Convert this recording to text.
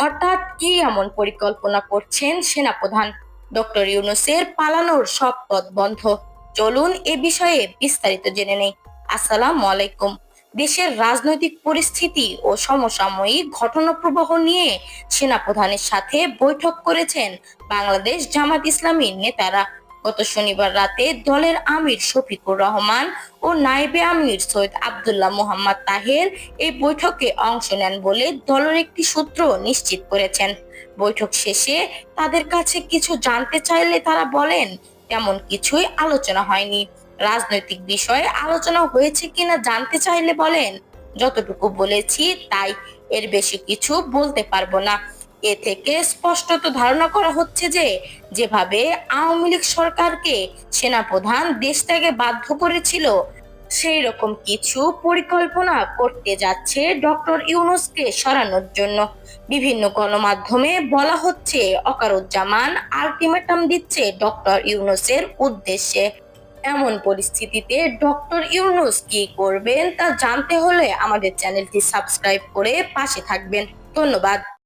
হঠাৎ কি এমন পরিকল্পনা করছেন সেনাপ্রধান? ডক্টর ইউনুসের পালানোর সব পথ বন্ধ। চলুন এ বিষয়ে বিস্তারিত জেনে নেই। আসসালাম আলাইকুম। দেশের রাজনৈতিক পরিস্থিতি ও সমসাময়িক ঘটনাপ্রবাহ নিয়ে সেনাপ্রধানের সাথে বৈঠক করেছেন বাংলাদেশ জামাত ইসলামীর নেতারা। গত শনিবার রাতে দলের আমির শফিকুর রহমান ও নাইবে আমির সৈয়দ আব্দুল্লাহ মোহাম্মদ তাহের এই বৈঠকে অংশ নেন বলে দলের একটি সূত্র নিশ্চিত করেছেন। বৈঠক শেষে তাদের কাছে কিছু জানতে চাইলে তারা বলেন, তেমন কিছুই আলোচনা হয়নি। রাজনৈতিক বিষয়ে আলোচনা হয়েছে কিনা জানতে চাইলে বলেন, যতটুকু বলেছি তাই, এর বেশি কিছু বলতে পারব না। এ থেকে স্পষ্টত ধারণা করা হচ্ছে যে, যেভাবে আওয়ামী লীগ সরকারকে সেনাপ্রধান দেশ থেকে বাধ্য করেছিল, সেই রকম কিছু পরিকল্পনা করতে যাচ্ছে ডক্টর ইউনুসকে সরানোর জন্য। বিভিন্ন গণমাধ্যমে বলা হচ্ছে, অকারুজ্জামান আলটিমেটাম দিচ্ছে ডক্টর ইউনুসের উদ্দেশ্যে। এমন পরিস্থিতিতে ডক্টর ইউনুস কি করবেন তা জানতে হলে আমাদের চ্যানেলটি সাবস্ক্রাইব করে পাশে থাকবেন। ধন্যবাদ।